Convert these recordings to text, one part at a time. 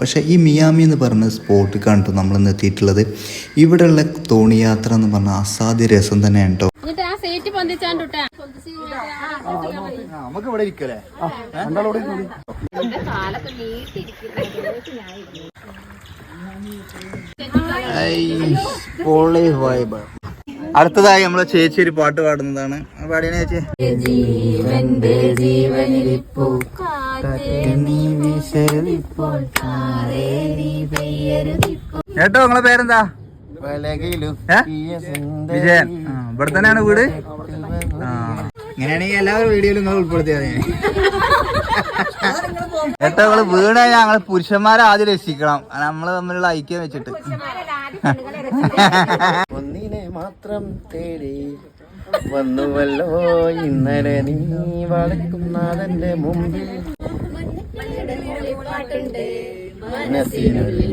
പക്ഷേ ഈ മിയാമി എന്ന് പറഞ്ഞ സ്പോട്ട് കണ്ടു നമ്മൾ ഇന്ന് എത്തിയിട്ടുള്ളത് ഇവിടെയുള്ള തോണി യാത്ര എന്ന് പറഞ്ഞാൽ അസാധ്യ രസം തന്നെയാണ് കേട്ടോ നമുക്ക് അടുത്തതായി നമ്മളെ ചേച്ചി ഒരു പാട്ട് പാടുന്നതാണ്. പാടിയാണ് ചേച്ചി. കേട്ടോ നിങ്ങളെ പേരെന്താ? വിജയൻ. ഇവിടെ തന്നെയാണ് വീട്? ആ. ഇങ്ങനെയാണെങ്കിൽ എല്ലാവരും വീഡിയോയിലും നിങ്ങൾ ഉൾപ്പെടുത്തിയാൽ ഏട്ടോ നിങ്ങൾ വീണ ഞങ്ങൾ പുരുഷന്മാരെ ആദ്യം രക്ഷിക്കണം. നമ്മൾ തമ്മിലുള്ള ഐക്യം വെച്ചിട്ട്. മാത്രം തേടി വന്നുവല്ലോ. ഇന്നലെ നീ വളക്കുന്നതിന്റെ മുമ്പിൽ. മനസ്സിനുള്ളിൽ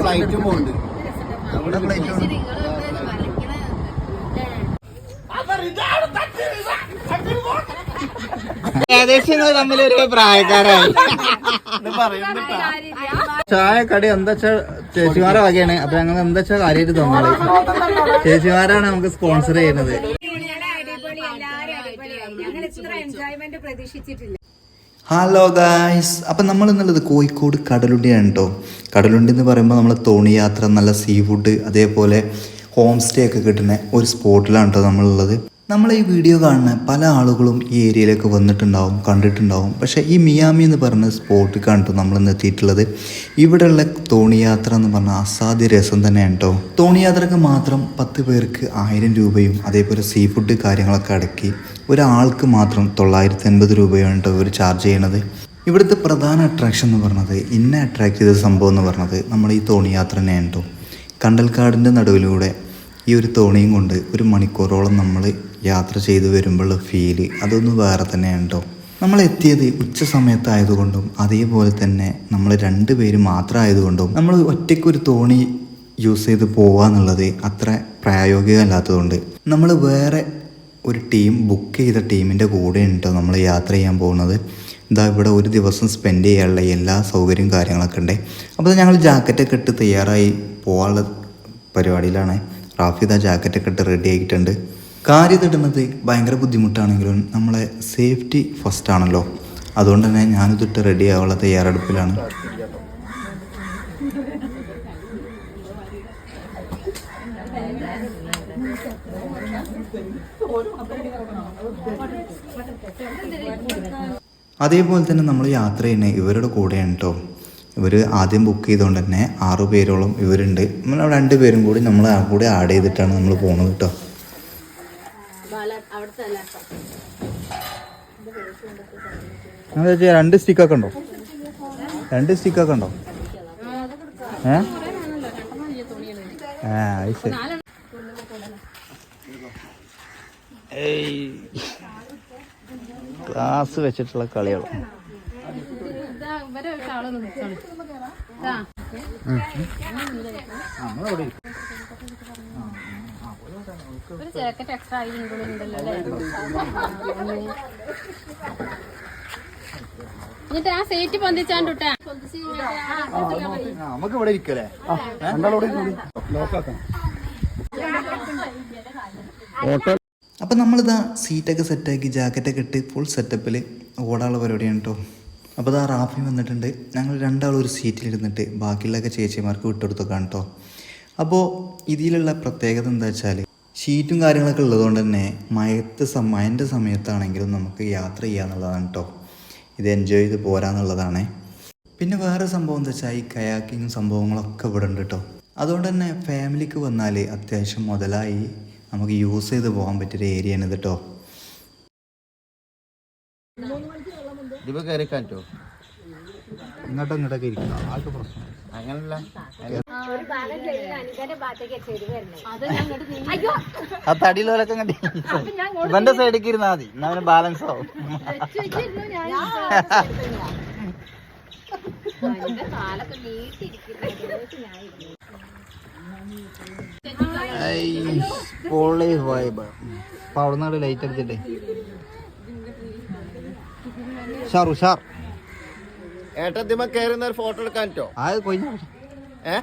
ഫ്ലൈറ്റും പോകുന്നുണ്ട് ഏകദേശം തമ്മിൽ ഒരു പ്രായക്കാരായി. ചായ കടി എന്താ വെച്ചാ ചേച്ചിമാരെ വകയാണ്. അപ്പൊ ഞങ്ങൾ എന്താ വെച്ചാ കാര്യമായിട്ട് തന്നാളെ. ചേച്ചിമാരാണ് നമുക്ക് സ്പോൺസർ ചെയ്യുന്നത്. ഹലോ ഗായ്സ് അപ്പം നമ്മൾ എന്നുള്ളത് കോഴിക്കോട് കടലുണ്ടിയാണ് കേട്ടോ കടലുണ്ടി എന്ന് പറയുമ്പോൾ നമ്മൾ തോണി യാത്ര നല്ല സീ ഫുഡ് അതേപോലെ ഹോം സ്റ്റേ ഒക്കെ കിട്ടുന്ന ഒരു സ്പോട്ടിലാണ് കേട്ടോ നമ്മളുള്ളത്. നമ്മൾ ഈ വീഡിയോ കാണുന്ന പല ആളുകളും ഈ ഏരിയയിലേക്ക് വന്നിട്ടുണ്ടാവും കണ്ടിട്ടുണ്ടാവും. പക്ഷേ ഈ മിയാമി എന്ന് പറഞ്ഞ സ്പോട്ടിൽ കണ്ടു നമ്മൾ ഇന്ന് എത്തിയിട്ടുള്ളത്. ഇവിടെയുള്ള തോണി യാത്ര എന്ന് പറഞ്ഞാൽ അസാധ്യ രസം തന്നെയാണ് കേട്ടോ തോണി യാത്രയ്ക്ക് മാത്രം പത്ത് പേർക്ക് ആയിരം രൂപയും അതേപോലെ സീ ഫുഡ് കാര്യങ്ങളൊക്കെ അടക്കി ഒരാൾക്ക് മാത്രം തൊള്ളായിരത്തി അൻപത് രൂപയാണ് കേട്ടോ ഇവർ ചാർജ് ചെയ്യണത്. ഇവിടുത്തെ പ്രധാന അട്രാക്ഷൻ എന്ന് പറഞ്ഞത് ഇന്നെ അട്രാക്ട് ചെയ്ത സംഭവം എന്ന് പറഞ്ഞത് നമ്മൾ ഈ തോണി യാത്ര തന്നെയാണ് കേട്ടോ കണ്ടൽക്കാടിന്റെ നടുവിലൂടെ ഈ ഒരു തോണിയും കൊണ്ട് ഒരു മണിക്കൂറോളം നമ്മൾ യാത്ര ചെയ്തു വരുമ്പോഴുള്ള ഫീൽ അതൊന്നും വേറെ തന്നെ കേട്ടോ നമ്മൾ എത്തിയത് ഉച്ച സമയത്തായതുകൊണ്ടും അതേപോലെ തന്നെ നമ്മൾ രണ്ട് പേര് മാത്രമായതുകൊണ്ടും നമ്മൾ ഒറ്റയ്ക്ക് ഒരു തോണി യൂസ് ചെയ്ത് പോവുക എന്നുള്ളത് അത്ര പ്രായോഗികമല്ലാത്തതുകൊണ്ട് നമ്മൾ വേറെ ഒരു ടീം ബുക്ക് ചെയ്ത ടീമിന്റെ കൂടെ ഉണ്ടോ നമ്മൾ യാത്ര ചെയ്യാൻ പോകുന്നത്. ഇതാ ഇവിടെ ഒരു ദിവസം സ്പെൻഡ് ചെയ്യാനുള്ള എല്ലാ സൗകര്യവും കാര്യങ്ങളൊക്കെ ഉണ്ട്. അപ്പോൾ ഞങ്ങൾ ജാക്കറ്റൊക്കെ ഇട്ട് തയ്യാറായി പോകാനുള്ള പരിപാടിയിലാണ്. റാഫിദ ജാക്കറ്റൊക്കെ ഇട്ട് റെഡി ആയിട്ടുണ്ട് കാര്യം ഇടുന്നത് ഭയങ്കര ബുദ്ധിമുട്ടാണെങ്കിലും നമ്മളെ സേഫ്റ്റി ഫസ്റ്റ് ആണല്ലോ. അതുകൊണ്ട് തന്നെ ഞാനിതിട്ട് റെഡി ആവാനുള്ള തയ്യാറെടുപ്പിലാണ്. അതേപോലെ തന്നെ നമ്മൾ യാത്ര ചെയ്യുന്നത് ഇവരുടെ കൂടെയാണ് കേട്ടോ ഇവർ ആദ്യം ബുക്ക് ചെയ്തുകൊണ്ട് തന്നെ ആറു പേരോളം ഇവരുണ്ട്. നമ്മൾ രണ്ട് പേരും കൂടി നമ്മൾ ആ കൂടെ ആഡ് ചെയ്തിട്ടാണ് നമ്മൾ പോകുന്നത് കേട്ടോ രണ്ട് സ്റ്റിക്കൊക്കെ ഉണ്ടോ? രണ്ട് സ്റ്റിക്കൊക്കെ ഉണ്ടോ? ഏ? ക്ലാസ് വെച്ചിട്ടുള്ള കളികൾ ഇതാ ഇവരെ ആളൊന്ന് നിൽക്കണം ഇതാ ഒരു ജാക്കറ്റ് എക്സ്ട്രാ ആയി എന്നിട്ട് ആ സീറ്റ് പൊന്തിച്ചാണ്ടുട്ടാ നമുക്ക് ഇവിടെ നമ്മളിതാ സീറ്റൊക്കെ സെറ്റാക്കി ജാക്കറ്റൊക്കെ ഇട്ട് ഫുൾ സെറ്റപ്പിൽ ഓടാനുള്ള പരിപാടിയാണ് കേട്ടോ അപ്പോൾ ആ റാഫി വന്നിട്ടുണ്ട്. ഞങ്ങൾ രണ്ടാളും ഒരു സീറ്റിലിരുന്നിട്ട് ബാക്കിയുള്ളൊക്കെ ചേച്ചിമാർക്ക് വിട്ടെടുത്തൊക്കെയാണ് കേട്ടോ അപ്പോൾ ഇതിലുള്ള പ്രത്യേകത എന്താ വെച്ചാൽ ഷീറ്റും കാര്യങ്ങളൊക്കെ ഉള്ളതുകൊണ്ട് തന്നെ മയത്ത് മയന്റെ സമയത്താണെങ്കിലും നമുക്ക് യാത്ര ചെയ്യാന്നുള്ളതാണ് കേട്ടോ ഇത് എൻജോയ് ചെയ്ത് പോരാന്നുള്ളതാണ്. പിന്നെ വേറെ സംഭവം എന്താ വെച്ചാൽ ഈ കയാക്കിങ് സംഭവങ്ങളൊക്കെ ഇവിടെ ഉണ്ട് കേട്ടോ അതുകൊണ്ട് തന്നെ ഫാമിലിക്ക് വന്നാൽ അത്യാവശ്യം മുതലായി നമുക്ക് യൂസ് ചെയ്ത് പോകാൻ പറ്റിയൊരു ഏരിയയാണ് ഇത് കേട്ടോ ഇതിപ്പോ കയറിക്കാൻ പറ്റുമോ ഇങ്ങോട്ടും ഇങ്ങോട്ടൊക്കെ ഇരിക്കണം. ആൾക്ക് പ്രശ്നം. അങ്ങനല്ല. ആ തടിയിലോലൊക്കെ കണ്ടി ഇവന്റെ സൈഡിക്ക് ഇരുന്നാ മതി. എന്നാ അവന് ബാലൻസ് ആവും. പൊളി വൈബ് അപ്പൊ അവിടെ നിന്ന് ലൈറ്റ് അടിച്ചിട്ടേ. ഉഷാർ ഉഷാർ ഏട്ടത്തിമ കയറുന്ന ഒരു ഫോട്ടോ എടുക്കാൻ പറ്റോ? അത് കൊയ്ഞ്ഞ ഏ?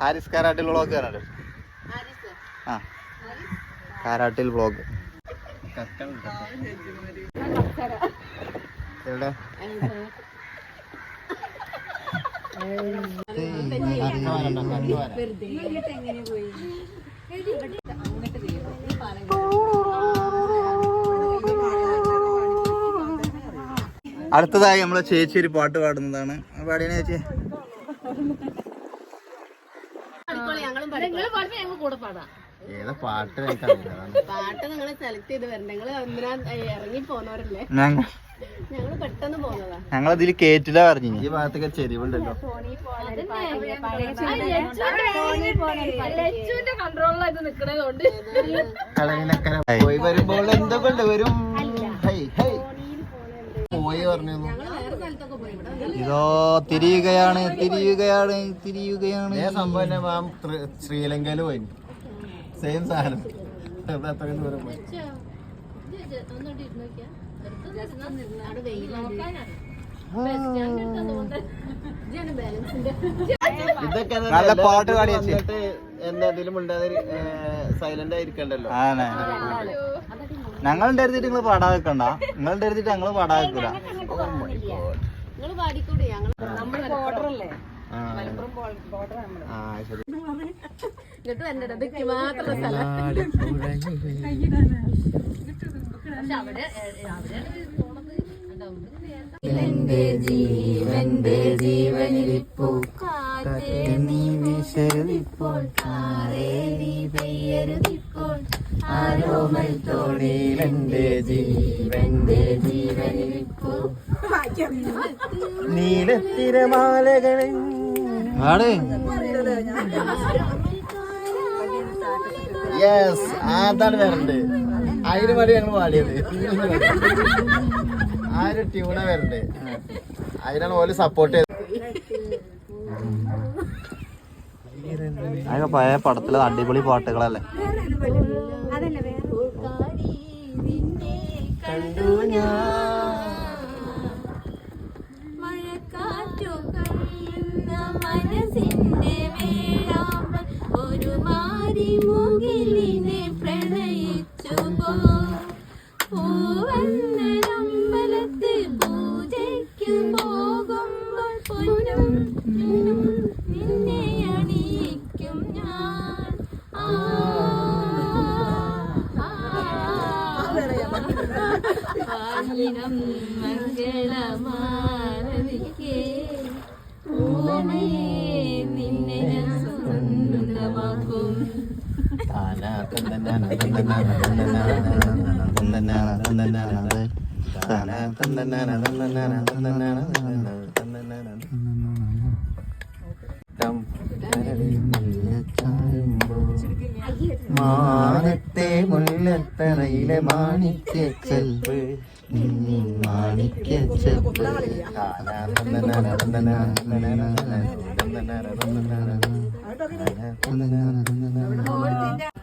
ഹാരിസ് കാരാട്ടിൽ വ്ളോഗ് കാണാറ് ആ. കാരാട്ടിൽ വ്ളോഗ്. എവിടെ? അടുത്തതായി നമ്മളെ ചേച്ചി ഒരു പാട്ട് പാടുന്നതാണ്. പാടിയനെ ചേച്ചി. ഏതാ പാട്ട്. പാട്ട് നിങ്ങൾ സെലക്ട് ചെയ്ത് വരണ്ട. നിങ്ങൾ ഇറങ്ങി പോന്നവരല്ലേ? ഞങ്ങൾ ഞങ്ങളതിൽ കേറ്റില്ല പറഞ്ഞു ഈ ഭാഗത്തൊക്കെ ചെരിവുണ്ടല്ലോ പോയി വരുമ്പോൾ എന്തൊക്കെ വരും ഹൈ ഹൈ പോയി പറഞ്ഞു വേറെ സ്ഥലത്തൊക്കെ പോയി ഇവിടെ ഇതോ തിരിയുകയാണ് തിരിയുകയാണ് തിരിയുകയാണ് ഏ സംഭവം മാം ശ്രീലങ്കയിൽ പോയി സെയിം സാധനം അത്രയും ദൂരം പോയി ഒന്നോട്ട് നല്ല നല്ല പാട്ട് പാടി എന്തെങ്കിലും ഉണ്ടാതെ സൈലന്റ് ആയിരിക്കണ്ടല്ലോ ഞങ്ങൾ ഉണ്ടായിരുന്നിട്ട് നിങ്ങൾ പാടാൻ വെക്കണ്ട നിങ്ങൾ ഉണ്ടായിരുന്നിട്ട് ഞങ്ങൾ ശരി എന്നിട്ട് എന്റെ മാത്രം സ്ഥലം പക്ഷെ അവിടെ എന്റെ പോണത് എന്റെ നീ ജീവനിരിപ്പൂ ഇപ്പോൾ കാറേ നീ പെയ്യരുതിപ്പോൾ. ആരോമൽ തോണിയിലെന്റെ ജീവന്റെ ജീവനിലിപ്പോ. നീലത്തിരമാലകളെ ആടേ. യെസ് അതാണ് വരണ്ട് അതിന് വേണ്ടി ഞങ്ങൾ പാടിയത് ആ ഒരു ട്യൂണ വരണ്ടേ അതിനാണ് ഓൽ സപ്പോർട്ട് ചെയ്തത്. അതൊക്കെ പഴയ പടത്തിലെ അടിപൊളി പാട്ടുകളല്ലേ? കണ്ടു മഴക്കാറ്റു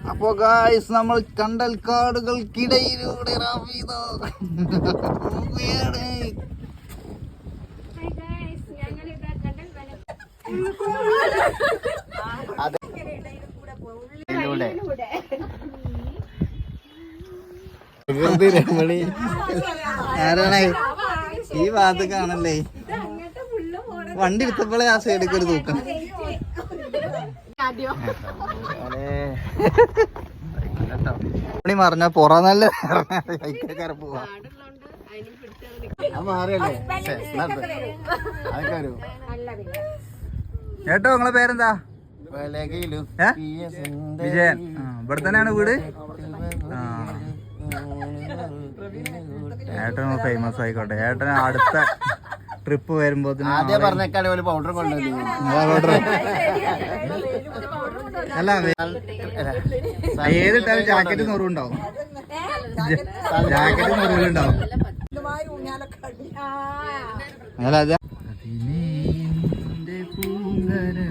അപ്പോ ഗായ്സ് നമ്മൾ കണ്ടൽ കാടുകൾക്കിടയിലൂടെ റാഫീദോ ആരാണ്? ഈ ഭാഗത്ത് കാണല്ലേ വണ്ടി എടുത്തപ്പോഴേ ആ സൈഡിലേക്ക് ഒരു തൂക്കം. മറിഞ്ഞ പുറ നല്ല കയറി പോവാ ഏട്ടോ നിങ്ങളെ പേരെന്താ? വിജയൻ. ഇവിടെ തന്നെയാണ് വീട്. ആ. ഏട്ടൻ ഫേമസ് ആയിക്കോട്ടെ. ഏട്ടൻ അടുത്ത ട്രിപ്പ് വരുമ്പോ ആദ്യം പറഞ്ഞേക്കാണ് ഒരു പൗഡർ കൊണ്ടുവന്നു അല്ല ഏതിട്ടാലും ജാക്കറ്റ് നുറുണ്ടാവും ജാക്കറ്റ് നുറുണ്ടാവും അല്ല അതെ പാടത്തോടെ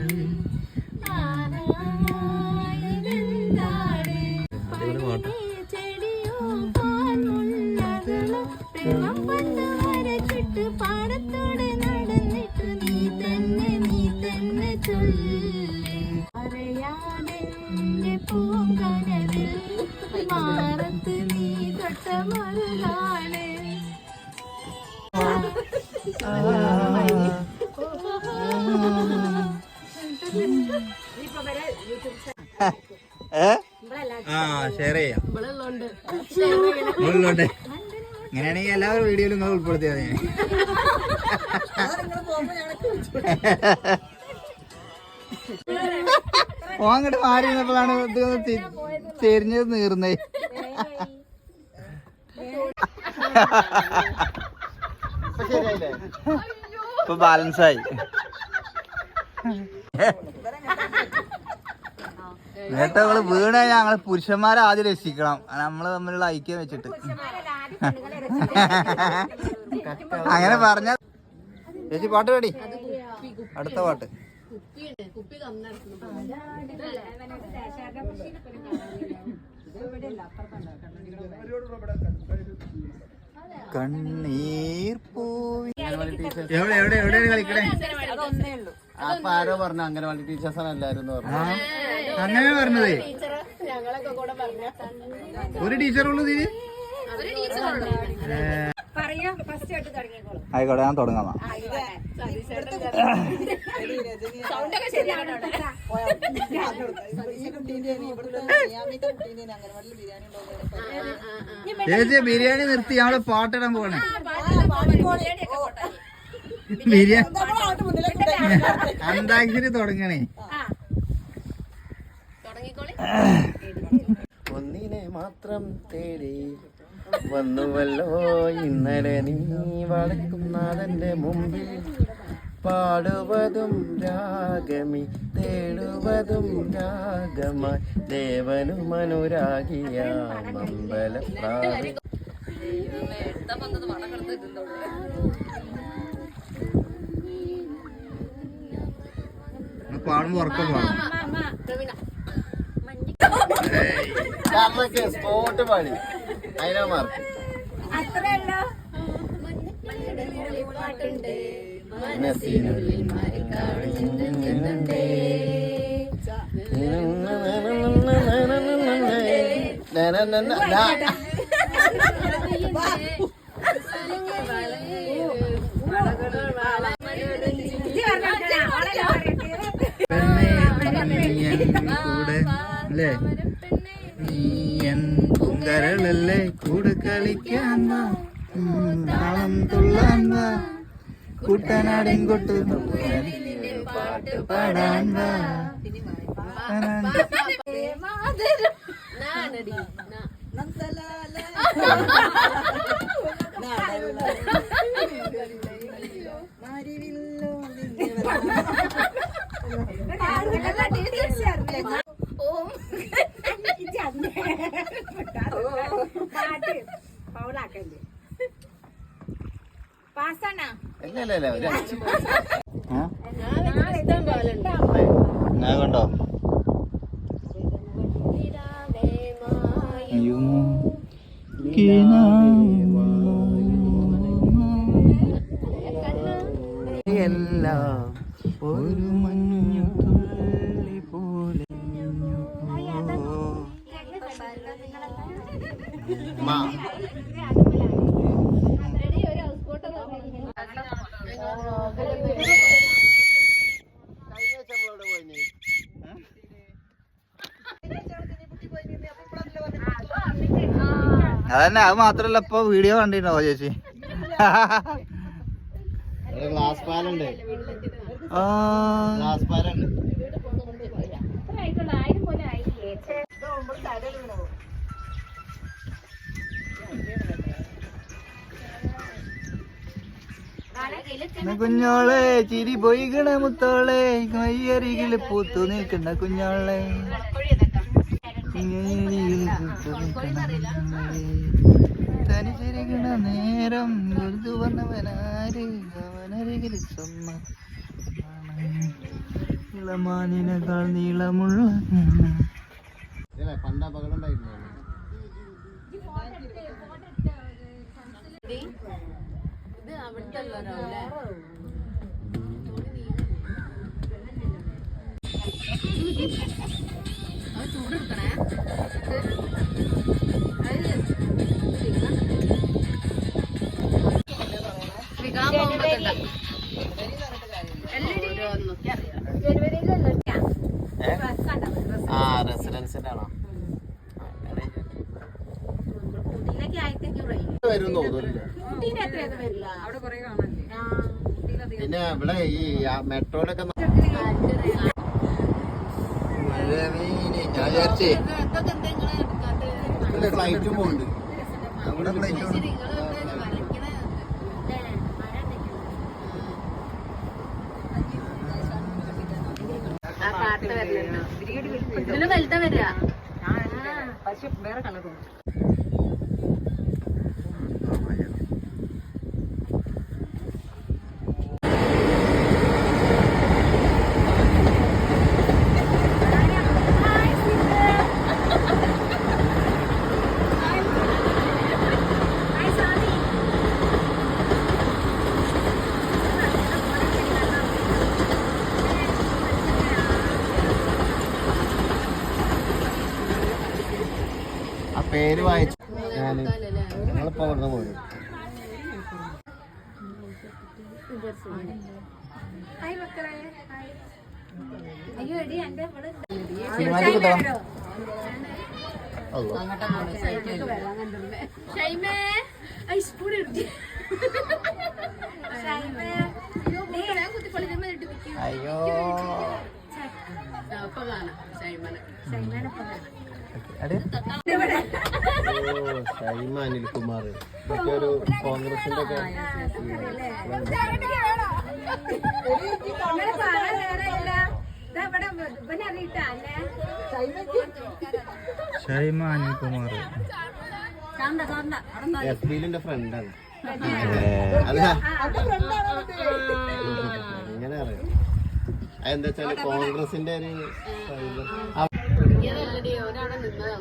ഓ അങ്ങോട്ട് മാറി നിന്നപ്പോഴാണ് ഇത് ചെരിഞ്ഞത് നീർന്നേ ഇപ്പൊ ബാലൻസ് ആയി. നേരത്തെ നമ്മൾ വീണ ഞങ്ങൾ പുരുഷന്മാരെ ആദ്യം രക്ഷിക്കണം. നമ്മൾ തമ്മിലുള്ള ഐക്യം വെച്ചിട്ട്. അങ്ങനെ പറഞ്ഞ ചേച്ചി പാട്ട് പാടി. അടുത്ത പാട്ട്. കണ്ണീർ പോയി എവിടെ എവിടെ എവിടെയാണ് കളിക്കണേ? അപ്പൊ ആരോ പറഞ്ഞു അംഗനവാടി ടീച്ചേഴ്സാണ് എല്ലാരും പറഞ്ഞു. അങ്ങനെ പറഞ്ഞത്? ഒരു ടീച്ചറുള്ളൂ ഇതിന്? ആയിക്കോട്ടെ ഞാൻ തുടങ്ങാം ചേച്ചി ബിരിയാണി നിർത്തി ഞങ്ങൾ പാട്ടിടാൻ പോകണേ. ബിരിയാണി അന്താക്ഷരി തുടങ്ങണേ. ഒന്നിനെ മാത്രം തേടി വന്നുവല്ലോ ഇന്നലെ നീ വളക്കുന്നതിന്റെ മുമ്പിൽ പാടുവതും രാഗമി തേടുവതും രാഗമായി. ദേവനു മനുരാഗിയ മമ്പലപ്രാവി പാടുമ്പോ ഉറക്കം പാടും സ്പോട്ട് പാടി അതിനാ മാർക്ക് മനസ്സിനുള്ളിൽ പെണ്ണേ, നീ എൻ കൂടെ അല്ലേ കുട്ടനാടിൻ കൊട്ട് പാട്ട് പാടാൻ ഇല്ല ഒരു അഞ്ച് ആ? ഞാൻ കണ്ടോ? എല്ലാം ഒരു മഞ്ഞു തുള്ളി പോലെ മാ അതന്നെ അത് മാത്രല്ല ഇപ്പൊ വീഡിയോ കണ്ടിട്ടുണ്ടോ ചേച്ചി? ഗ്ലാസ് പാലുണ്ട്. ഗ്ലാസ് പാലുണ്ട്. കുഞ്ഞോളെ ചിരി പൊയ്ക്കണ മുത്തോളെ കയ്യരികിൽ പൂത്തു നിൽക്കണ്ട കുഞ്ഞോളെ. തനിച്ചിരിക്കണ നേരം ഗുരുതു വന്നവനാര്? അവനരികിൽ സ്വമ്മ ഇളമാനിനേക്കാൾ നീളമുള്ള പണ്ട് അപകടം ഉണ്ടായിരുന്നു ഇത് അവിടുത്തെ ഇവിടെ ഈ മെട്രോയിലൊക്കെ ഞാൻ വിചാരിച്ചേ ഫ്ലൈറ്റ് പോകുന്നുണ്ട് അവിടെ ഫ്ലൈറ്റ് ആ പാട്ട് വരില്ല ഇതിൽ വലുതാ വരിക. പക്ഷെ വേറെ കളർ ആ പേര് വായിച്ചു ഞാൻ ഞങ്ങളിപ്പോ ഇവിടുന്ന് പോരും അയ്യോ. അപ്പൊ കാണാം. ഷൈമനെ ഷൈമ അനിൽകുമാർ ഇതൊക്കെ ഒരു കോൺഗ്രസിന്റെ ഷൈമ അനിൽകുമാർ എസ് ഫ്രണ്ടാണ് അല്ല എങ്ങനെ അറിയാം അതെന്താ വെച്ചാൽ കോൺഗ്രസിന്റെ ഒരു ഇതല്ലടി ഒരാളെ നിന്നതാ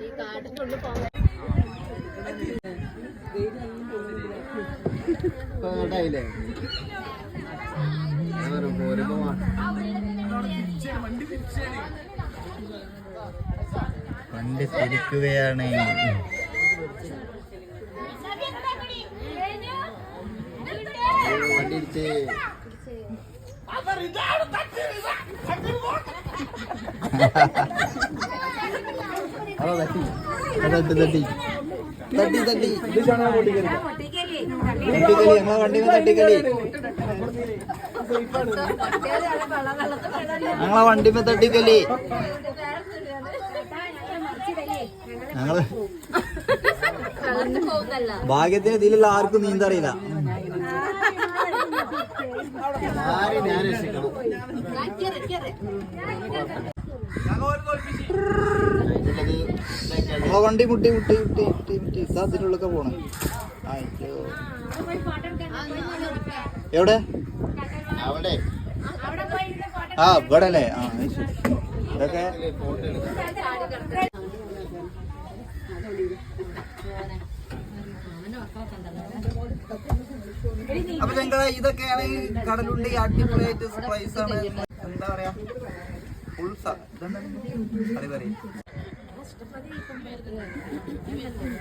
ഈ കാട്ടിന്റെ ഉള്ളിൽ പോകാൻ വാ. വണ്ടി തിരിക്കുകയാണ്. വണ്ടി ഇടിച്ച് ഹലോ തട്ടി തട്ടി തട്ടി തട്ടി തട്ടി തട്ടിക്കളി ഞങ്ങളെ വണ്ടി തട്ടിക്കളി ഞങ്ങളെ വണ്ടിമേ തട്ടിക്കല്ലേ ഞങ്ങൾ ഭാഗ്യത്തിന് ഇതിലുള്ള ആർക്കും നീന്തറിയില്ല ആരും ഞാൻ രക്ഷിക്കണം നമ്മളെ വണ്ടി മുട്ടി മുട്ടി മുട്ടി മുട്ടി മുട്ടി. ഇതാ അതിനുള്ളൊക്കെ പോണേ. അയ്യോ എവിടെ? അവിടെ. ആ ഇവിടെ അല്ലേ ആ ഇതൊക്കെ അപ്പൊ ഞങ്ങളെ ഇതൊക്കെയാണ് കടലുണ്ടി അടിപൊളിയായിട്ട് സ്പൈസ് ആണ്. എന്താ പറയാ?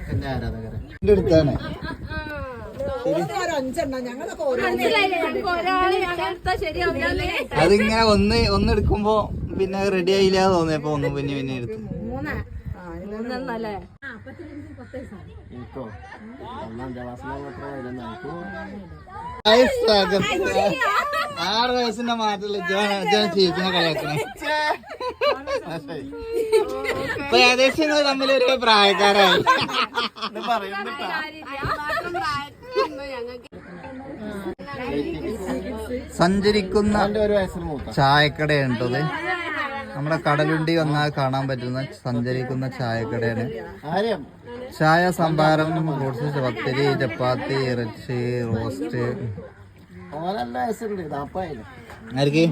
എന്റെ ആരാധകരെ എന്റെ അടുത്താണ് അതിങ്ങനെ ഒന്ന് ഒന്ന് എടുക്കുമ്പോ പിന്നെ റെഡി ആയില്ല തോന്നിയപ്പോ ഒന്ന് പിന്നെ പിന്നെ എടുത്തു. എനിക്കോ ഒന്നാം ആറ് വയസ്സിന്റെ കളിയാക്കണേ. ഇപ്പൊ ഏകദേശം നിങ്ങൾ തമ്മിൽ ഒരു പ്രായക്കാരായി. സഞ്ചരിക്കുന്ന ചായക്കടയുണ്ടത് നമ്മുടെ കടലുണ്ടി വന്നാൽ കാണാൻ പറ്റുന്ന സഞ്ചരിക്കുന്ന ചായക്കടയാണ്. ചായ സംഭാരം ഫ്രൂട്ട്സ് പത്തിരി ചപ്പാത്തി ഇറച്ചി റോസ്റ്റ്. ഓനല്ല വയസ്സുണ്ട് നാപ്പായാലും ആർക്ക്?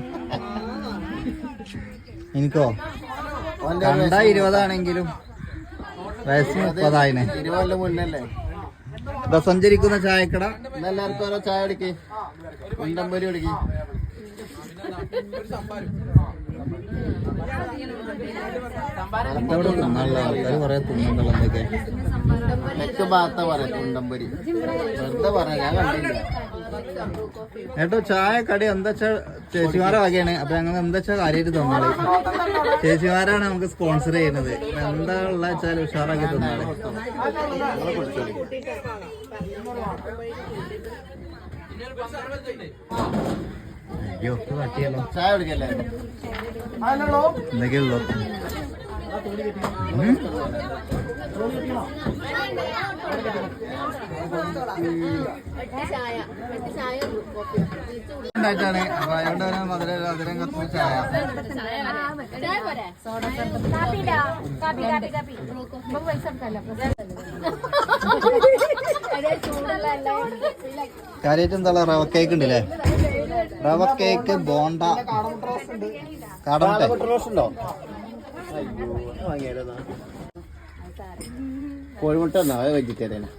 എനിക്കോ? കണ്ട ഇരുപതാണെങ്കിലും വയസ്സ് മുപ്പതായിനെ. ഇരുപത് മുന്നല്ലേ? ഇതാ സഞ്ചരിക്കുന്ന ചായക്കട. എല്ലാവർക്കും ഓരോ ചായ അടിക്ക് ഉണ്ടമ്പരി അടിക്ക് ഇവിടെ തിന്നാനുള്ള ആൾക്കാർ കുറെ തിന്നുണ്ടല്ലോ എന്തൊക്കെ? തെക്ക് ഭാഗത്ത പറയാം ഉണ്ടമ്പരി വെറുതെ പറയാം ഞാൻ കണ്ടില്ല ഏട്ടോ ചായ കടി എന്താ വെച്ചാ ചേച്ചിമാരെ വകയാണ്. അപ്പൊ ഞങ്ങൾ എന്താ കാര്യമായിട്ട് തന്നാൾ ചേച്ചിമാരാണ് നമുക്ക് സ്പോൺസർ ചെയ്യുന്നത്. എന്താ ഉള്ള വെച്ചാൽ ഉഷാറാക്കി കുടിച്ചോളി അയ്യോ തട്ടിയല്ലോ. ചായ കുടിക്കല്ലേ? എന്തൊക്കെയുള്ളൂ ഉണ്ടായിട്ടാണ് അപ്പൊ അതുകൊണ്ട് തന്നെ മധുര മധുരം കത്തുന്ന ചായ. കാര്യമായിട്ട് എന്താ റവ കേക്ക് ഉണ്ടല്ലേ? റവ കേക്ക് ബോണ്ട. കാടമുട്ട റോസ് ഉണ്ടോ? വാങ്ങിയാലോ? കോഴിമുട്ട എന്നാ വെജിറ്റേറിയനാ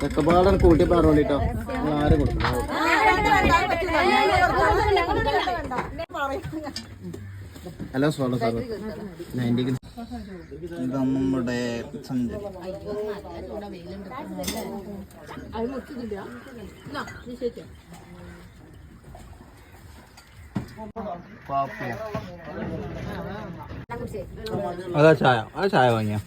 തെക്കപ്പാടൻ കൂട്ടി പറഞ്ഞോണ്ടിട്ടോ ആരും കൊടുക്കും ഹലോ സോളോ സാർ നയന്റിക്ക് ഇത് നമ്മുടെ സഞ്ചരി പാപ്പിയ അതാ ചായ. ആ ചായ വാങ്ങിയ?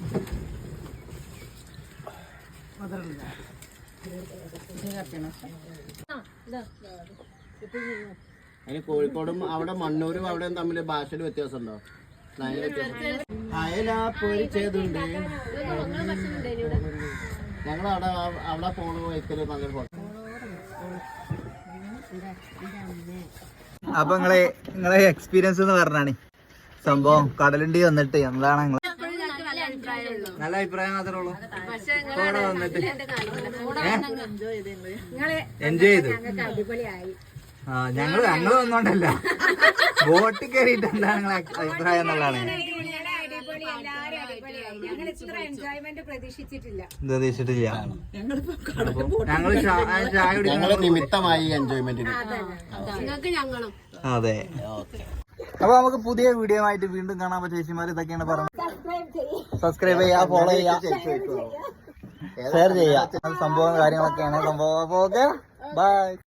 അതിന് കോഴിക്കോടും അവിടെ മണ്ണൂരും അവിടെ തമ്മിൽ ഭാഷയിൽ വ്യത്യാസം. ഉണ്ടോ അയലാ പൊരിച്ചതുണ്ട്. ഞങ്ങൾ അവിടെ അവിടെ പോണ വൈക്കൽ നല്ല അപ്പൊ നിങ്ങളെ നിങ്ങളെ എക്സ്പീരിയൻസ് എന്ന് പറഞ്ഞാണ്. സംഭവം കടലുണ്ടി വന്നിട്ട് എന്താണ് നിങ്ങളെ നല്ല അഭിപ്രായം മാത്രമേ ഉള്ളൂ. ഇവിടെ വന്നിട്ട്. എൻജോയ് ചെയ്തു. ആ ഞങ്ങൾ ഞങ്ങൾ വന്നോണ്ടല്ല. ബോട്ടിൽ കയറിയിട്ട് എന്താണ് നിങ്ങളെ അഭിപ്രായം എന്നുള്ളതാണ്. ഇത് പ്രതീക്ഷിച്ചിട്ടില്ല. പ്രതീക്ഷിച്ചിട്ടില്ല. ചായ ഞങ്ങൾ നിമിത്തമായി എൻജോയ്മെന്റിന് നിങ്ങൾക്ക് ഞങ്ങളും. അതെ. അപ്പൊ നമുക്ക് പുതിയ വീഡിയോ ആയിട്ട് വീണ്ടും കാണാൻ പറ്റും ചേച്ചിമാർ ഇതൊക്കെയാണ് പറഞ്ഞത്. സബ്സ്ക്രൈബ് ചെയ്യാ. ഫോളോ ചെയ്യാ ഷെയർ ചെയ്യാ. സംഭവം കാര്യങ്ങളൊക്കെയാണ് സംഭവം. അപ്പൊ ഓക്കെ ബൈ